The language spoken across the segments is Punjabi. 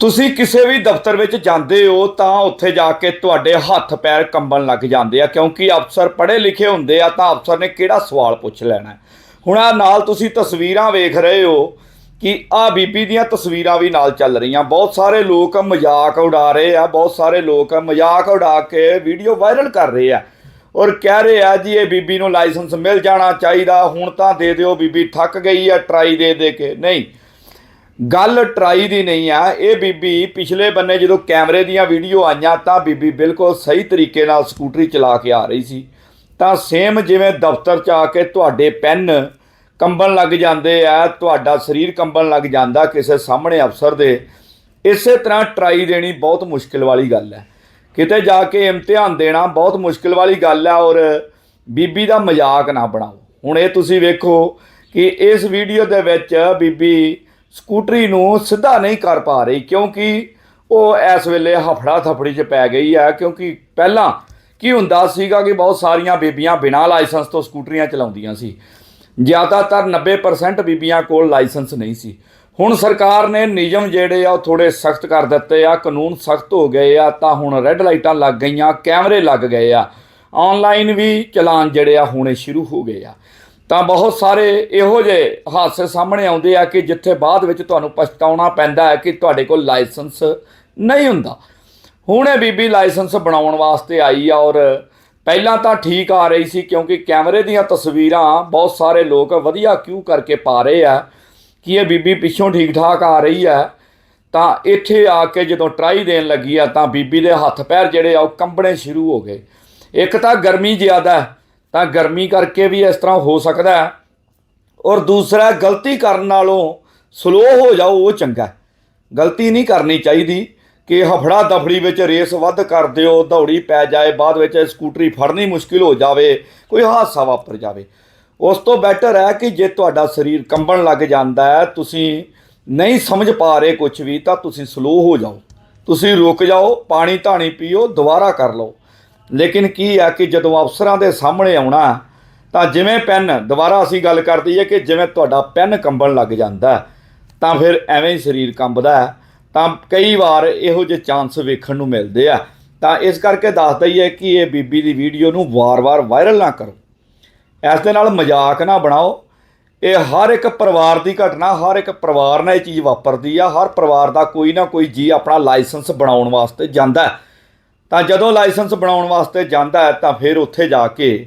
ਤੁਸੀਂ ਕਿਸੇ ਵੀ ਦਫ਼ਤਰ ਵਿੱਚ ਜਾਂਦੇ ਹੋ ਤਾਂ ਉੱਥੇ ਜਾ ਕੇ ਤੁਹਾਡੇ ਹੱਥ ਪੈਰ ਕੰਬਣ ਲੱਗ ਜਾਂਦੇ ਆ, ਕਿਉਂਕਿ ਅਫਸਰ ਪੜ੍ਹੇ ਲਿਖੇ ਹੁੰਦੇ ਆ ਤਾਂ ਅਫਸਰ ਨੇ ਕਿਹੜਾ ਸਵਾਲ ਪੁੱਛ ਲੈਣਾ। ਹੁਣ ਆ ਨਾਲ ਤੁਸੀਂ ਤਸਵੀਰਾਂ ਵੇਖ ਰਹੇ ਹੋ ਕਿ ਆ ਬੀਬੀ ਦੀਆਂ ਤਸਵੀਰਾਂ ਵੀ ਨਾਲ ਚੱਲ ਰਹੀਆਂ। ਬਹੁਤ ਸਾਰੇ ਲੋਕ ਮਜ਼ਾਕ ਉਡਾ ਰਹੇ ਆ, ਬਹੁਤ ਸਾਰੇ ਲੋਕ ਮਜ਼ਾਕ ਉਡਾ ਕੇ ਵੀਡੀਓ ਵਾਇਰਲ ਕਰ ਰਹੇ ਆ ਔਰ ਕਹਿ ਰਹੇ ਆ ਜੀ ਇਹ ਬੀਬੀ ਨੂੰ ਲਾਇਸੈਂਸ ਮਿਲ ਜਾਣਾ ਚਾਹੀਦਾ, ਹੁਣ ਤਾਂ ਦੇ ਦਿਓ ਬੀਬੀ, ਥੱਕ ਗਈ ਆ ਟਰਾਈ ਦੇ ਦੇ ਕੇ। ਨਹੀਂ ਗੱਲ ਟਰਾਈ ਦੀ ਨਹੀਂ ਆ। ਇਹ ਬੀਬੀ ਪਿਛਲੇ ਬੰਨੇ ਜਦੋਂ ਕੈਮਰੇ ਦੀਆਂ ਵੀਡੀਓ ਆਈਆਂ ਤਾਂ ਬੀਬੀ ਬਿਲਕੁਲ ਸਹੀ ਤਰੀਕੇ ਨਾਲ ਸਕੂਟਰੀ ਚਲਾ ਕੇ ਆ ਰਹੀ ਸੀ। ਤਾਂ ਸੇਮ ਜਿਵੇਂ ਦਫ਼ਤਰ 'ਚ ਆ ਕੇ ਤੁਹਾਡੇ ਪੈਨ ਕੰਬਣ ਲੱਗ ਜਾਂਦੇ ਆ, ਤੁਹਾਡਾ ਸਰੀਰ ਕੰਬਣ ਲੱਗ ਜਾਂਦਾ ਕਿਸੇ ਸਾਹਮਣੇ ਅਫਸਰ ਦੇ, ਇਸੇ ਤਰ੍ਹਾਂ ਟਰਾਈ ਦੇਣੀ ਬਹੁਤ ਮੁਸ਼ਕਿਲ ਵਾਲੀ ਗੱਲ ਹੈ। ਕਿਤੇ ਜਾ ਕੇ ਇਮਤਿਹਾਨ ਦੇਣਾ ਬਹੁਤ ਮੁਸ਼ਕਿਲ ਵਾਲੀ ਗੱਲ ਹੈ ਔਰ ਬੀਬੀ ਦਾ ਮਜ਼ਾਕ ਨਾ ਬਣਾਓ। ਹੁਣ ਇਹ ਤੁਸੀਂ ਵੇਖੋ ਕਿ ਇਸ ਵੀਡੀਓ ਦੇ ਵਿੱਚ ਬੀਬੀ ਸਕੂਟਰੀ ਨੂੰ ਸਿੱਧਾ ਨਹੀਂ ਕਰ ਪਾ ਰਹੀ ਕਿਉਂਕਿ ਉਹ ਇਸ ਵੇਲੇ ਹਫੜਾ ਥਫੜੀ 'ਚ ਪੈ ਗਈ ਹੈ ਕਿਉਂਕਿ ਪਹਿਲਾਂ ਕੀ ਹੁੰਦਾ ਸੀਗਾ ਕਿ ਬਹੁਤ ਸਾਰੀਆਂ ਬੀਬੀਆਂ ਬਿਨਾਂ ਲਾਇਸੈਂਸ ਤੋਂ ਸਕੂਟਰੀਆਂ ਚਲਾਉਂਦੀਆਂ ਸੀ। ਜ਼ਿਆਦਾਤਰ 90% ਬੀਬੀਆਂ ਕੋਲ ਲਾਇਸੈਂਸ ਨਹੀਂ ਸੀ। ਹੁਣ ਸਰਕਾਰ ਨੇ ਨਿਯਮ ਜਿਹੜੇ ਆ, ਉਹ ਥੋੜੇ ਸਖਤ ਕਰ ਦਿੱਤੇ ਆ, ਕਾਨੂੰਨ ਸਖਤ ਹੋ ਗਏ ਆ, ਤਾਂ ਹੁਣ ਰੈੱਡ ਲਾਈਟਾਂ ਲੱਗ ਗਈਆਂ, ਕੈਮਰੇ ਲੱਗ ਗਏ ਆ। ਆਨਲਾਈਨ ਵੀ ਚਲਾਨ ਜਿਹੜੇ ਆ, ਹੋਣੇ ਸ਼ੁਰੂ ਹੋ ਗਏ ਆ। ਤਾਂ ਬਹੁਤ ਸਾਰੇ ਇਹੋ ਜਿਹੇ ਹਾਦਸੇ ਸਾਹਮਣੇ ਆਉਂਦੇ ਆ ਕਿ ਜਿੱਥੇ ਬਾਅਦ ਵਿੱਚ ਤੁਹਾਨੂੰ ਪਛਤਾਉਣਾ ਪੈਂਦਾ ਹੈ ਕਿ ਤੁਹਾਡੇ ਕੋਲ ਲਾਇਸੈਂਸ ਨਹੀਂ ਹੁੰਦਾ। ਹੁਣ ਇਹ ਬੀਬੀ ਲਾਇਸੈਂਸ ਬਣਾਉਣ ਵਾਸਤੇ ਆਈ ਆ ਔਰ ਪਹਿਲਾਂ ਤਾਂ ਠੀਕ ਆ ਰਹੀ ਸੀ ਕਿਉਂਕਿ ਕੈਮਰੇ ਦੀਆਂ ਤਸਵੀਰਾਂ ਬਹੁਤ ਸਾਰੇ ਲੋਕ ਵਧੀਆ ਕਿਉਂ ਕਰਕੇ ਪਾ ਰਹੇ ਆ ਕਿ ਇਹ ਬੀਬੀ ਪਿੱਛੋਂ ਠੀਕ ਠਾਕ ਆ ਰਹੀ ਹੈ ਤਾਂ ਇੱਥੇ ਆ ਕੇ ਜਦੋਂ ਟਰਾਈ ਦੇਣ ਲੱਗੀ ਆ ਤਾਂ ਬੀਬੀ ਦੇ ਹੱਥ ਪੈਰ ਜਿਹੜੇ ਆ ਉਹ ਕੰਬਣੇ ਸ਼ੁਰੂ ਹੋ ਗਏ। ਇੱਕ ਤਾਂ ਗਰਮੀ ਜ਼ਿਆਦਾ ਹੈ ਤਾਂ ਗਰਮੀ ਕਰਕੇ ਵੀ ਇਸ ਤਰ੍ਹਾਂ ਹੋ ਸਕਦਾ ਹੈ। ਔਰ ਦੂਸਰਾ, ਗਲਤੀ ਕਰਨ ਨਾਲੋਂ ਸਲੋ ਹੋ ਜਾਓ, ਉਹ ਚੰਗਾ ਗਲਤੀ ਨਹੀਂ ਕਰਨੀ ਚਾਹੀਦੀ ਕਿ ਹਫੜਾ ਦਫੜੀ ਵਿੱਚ ਰੇਸ ਵੱਧ ਕਰ ਦਿਓ, ਦੌੜੀ ਪੈ ਜਾਏ, ਬਾਅਦ ਵਿੱਚ ਸਕੂਟਰੀ ਫੜਨੀ ਮੁਸ਼ਕਿਲ ਹੋ ਜਾਵੇ, ਕੋਈ ਹਾਦਸਾ ਵਾਪਰ ਜਾਵੇ। ਉਸ ਤੋਂ ਬੈਟਰ ਹੈ ਕਿ ਜੇ ਤੁਹਾਡਾ ਸਰੀਰ ਕੰਬਣ ਲੱਗ ਜਾਂਦਾ ਹੈ, ਤੁਸੀਂ ਨਹੀਂ ਸਮਝ ਪਾ ਰਹੇ ਕੁਝ ਵੀ, ਤਾਂ ਤੁਸੀਂ ਸਲੋ ਹੋ ਜਾਓ। ਤੁਸੀਂ ਰੁਕ ਜਾਓ ਪਾਣੀ ਧਾਣੀ ਪੀਓ, ਦੁਬਾਰਾ ਕਰ ਲਓ। ਲੇਕਿਨ ਕੀ ਆ ਕਿ ਜਦੋਂ ਅਫਸਰਾਂ ਦੇ ਸਾਹਮਣੇ ਆਉਣਾ, ਤਾਂ ਜਿਵੇਂ ਪੈਨ ਦੁਬਾਰਾ ਅਸੀਂ ਗੱਲ ਕਰਦੀ ਹੈ ਕਿ ਜਿਵੇਂ ਤੁਹਾਡਾ ਪੈਨ ਕੰਬਣ ਲੱਗ ਜਾਂਦਾ, ਤਾਂ ਫਿਰ ਐਵੇਂ ਹੀ ਸਰੀਰ ਕੰਬਦਾ ਤਾਂ ਕਈ ਵਾਰ ਇਹੋ ਜਿਹੇ ਚਾਂਸ ਵੇਖਣ ਨੂੰ ਮਿਲਦੇ ਆ। ਤਾਂ ਇਸ ਕਰਕੇ ਦੱਸਦਾ ਹੀ ਹੈ ਕਿ ਇਹ ਬੀਬੀ ਦੀ ਵੀਡੀਓ ਨੂੰ ਵਾਰ-ਵਾਰ ਵਾਇਰਲ ਨਾ ਕਰੋ। ਇਸ ਦੇ ਨਾਲ ਮਜ਼ਾਕ ਨਾ ਬਣਾਓ। ਇਹ ਹਰ ਇੱਕ ਪਰਿਵਾਰ ਦੀ ਘਟਨਾ, ਹਰ ਇੱਕ ਪਰਿਵਾਰ ਨਾਲ ਇਹ ਚੀਜ਼ ਵਾਪਰਦੀ ਆ। ਹਰ ਪਰਿਵਾਰ ਦਾ ਕੋਈ ਨਾ ਕੋਈ ਜੀ ਆਪਣਾ ਲਾਇਸੈਂਸ ਬਣਾਉਣ ਵਾਸਤੇ ਜਾਂਦਾ ਹੈ। ਤਾਂ ਜਦੋਂ ਲਾਇਸੈਂਸ ਬਣਾਉਣ ਵਾਸਤੇ ਜਾਂਦਾ ਹੈ, ਤਾਂ ਫਿਰ ਉੱਥੇ ਜਾ ਕੇ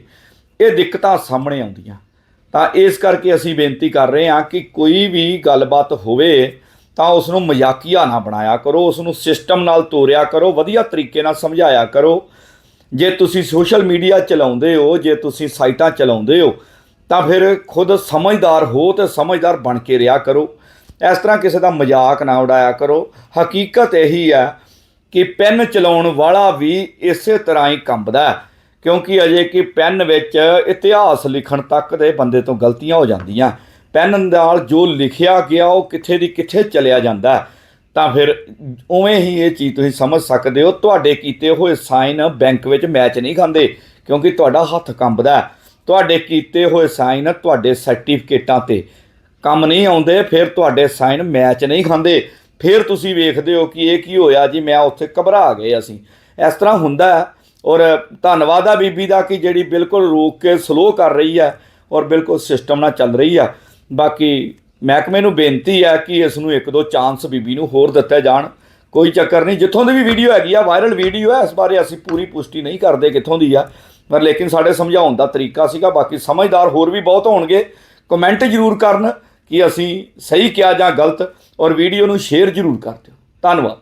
ਇਹ ਦਿੱਕਤਾਂ ਸਾਹਮਣੇ ਆਉਂਦੀਆਂ। ਤਾਂ ਇਸ ਕਰਕੇ ਅਸੀਂ ਬੇਨਤੀ ਕਰ ਰਹੇ ਹਾਂ ਕਿ ਕੋਈ ਵੀ ਗੱਲਬਾਤ ਹੋਵੇ, ਤਾਂ ਉਸ ਨੂੰ ਮਜ਼ਾਕੀਆ ਨਾ ਬਣਾਇਆ ਕਰੋ ਉਸ ਨੂੰ ਸਿਸਟਮ ਨਾਲ ਤੋਰਿਆ ਕਰੋ, ਵਧੀਆ ਤਰੀਕੇ ਨਾਲ ਸਮਝਾਇਆ ਕਰੋ। ਜੇ ਤੁਸੀਂ ਸੋਸ਼ਲ ਮੀਡੀਆ ਚਲਾਉਂਦੇ ਹੋ, ਜੇ ਤੁਸੀਂ ਸਾਈਟਾਂ ਚਲਾਉਂਦੇ ਹੋ, ਤਾਂ ਫਿਰ ਖੁਦ ਸਮਝਦਾਰ ਹੋ ਤੇ ਸਮਝਦਾਰ ਬਣ ਕੇ ਰਿਹਾ ਕਰੋ। ਇਸ ਤਰ੍ਹਾਂ ਕਿਸੇ ਦਾ ਮਜ਼ਾਕ ਨਾ ਉਡਾਇਆ ਕਰੋ। ਹਕੀਕਤ ਇਹੀ ਹੈ ਕਿ ਪੈਨ ਚਲਾਉਣ ਵਾਲਾ ਵੀ ਇਸੇ ਤਰ੍ਹਾਂ ਹੀ ਕੰਬਦਾ ਕਿਉਂਕਿ ਅਜੇ ਕਿ ਪੈਨ ਵਿੱਚ ਇਤਿਹਾਸ ਲਿਖਣ ਤੱਕ ਦੇ ਬੰਦੇ ਤੋਂ ਗਲਤੀਆਂ ਹੋ ਜਾਂਦੀਆਂ। ਪੈਨ ਨਾਲ ਜੋ ਲਿਖਿਆ ਗਿਆ, ਉਹ ਕਿੱਥੇ ਦੀ ਕਿੱਥੇ ਚਲਿਆ ਜਾਂਦਾ ਤਾਂ ਫਿਰ ਉਵੇਂ ਹੀ ਇਹ ਚੀਜ਼ ਤੁਸੀਂ ਸਮਝ ਸਕਦੇ ਹੋ, ਤੁਹਾਡੇ ਕੀਤੇ ਹੋਏ ਸਾਈਨ ਬੈਂਕ ਵਿੱਚ ਮੈਚ ਨਹੀਂ ਖਾਂਦੇ, ਕਿਉਂਕਿ ਤੁਹਾਡਾ ਹੱਥ ਕੰਬਦਾ ਤੁਹਾਡੇ ਕੀਤੇ ਹੋਏ ਸਾਈਨ ਤੁਹਾਡੇ ਸਰਟੀਫਿਕੇਟਾਂ ਤੇ ਕੰਮ ਨਹੀਂ ਆਉਂਦੇ, ਫਿਰ ਤੁਹਾਡੇ ਸਾਈਨ ਮੈਚ ਨਹੀਂ ਖਾਂਦੇ। ਫਿਰ ਤੁਸੀਂ ਵੇਖਦੇ ਹੋ ਕਿ ਇਹ ਕੀ ਹੋਇਆ ਜੀ, ਮੈਂ ਉੱਥੇ ਘਬਰਾ ਗਏ ਅਸੀਂ। ਇਸ ਤਰ੍ਹਾਂ ਹੁੰਦਾ ਹੈ ਔਰ ਧੰਨਵਾਦ ਆ ਬੀਬੀ ਦਾ ਕਿ ਜਿਹੜੀ ਬਿਲਕੁਲ ਰੋਕ ਕੇ ਸਲੋ ਕਰ ਰਹੀ ਹੈ ਔਰ ਬਿਲਕੁਲ ਸਿਸਟਮ ਨਾਲ ਚੱਲ ਰਹੀ ਆ। ਬਾਕੀ ਮਹਿਕਮੇ ਨੂੰ ਬੇਨਤੀ ਹੈ ਕਿ ਇਸ ਨੂੰ ਇੱਕ ਦੋ ਚਾਂਸ ਬੀਬੀ ਨੂੰ ਹੋਰ ਦਿੱਤੇ ਜਾਣ। ਕੋਈ ਚੱਕਰ ਨਹੀਂ, ਜਿੱਥੋਂ ਦੀ ਵੀ ਵੀਡੀਓ ਹੈਗੀ ਆ ਵਾਇਰਲ ਵੀਡੀਓ ਹੈ ਇਸ ਬਾਰੇ ਅਸੀਂ ਪੂਰੀ ਪੁਸ਼ਟੀ ਨਹੀਂ ਕਰਦੇ ਕਿੱਥੋਂ ਦੀ ਆ। ਪਰ ਲੇਕਿਨ ਸਾਡੇ ਸਮਝਾਉਣ ਦਾ ਤਰੀਕਾ ਸੀਗਾ, ਬਾਕੀ ਸਮਝਦਾਰ ਹੋਰ ਵੀ ਬਹੁਤ ਹੋਣਗੇ। ਕਮੈਂਟ ਜ਼ਰੂਰ ਕਰਨ ਕਿ ਅਸੀਂ ਸਹੀ ਕਿਹਾ ਜਾਂ ਗਲਤ। ਔਰ ਵੀਡੀਓ ਨੂੰ ਸ਼ੇਅਰ ਜ਼ਰੂਰ ਕਰ ਦਿਓ। ਧੰਨਵਾਦ।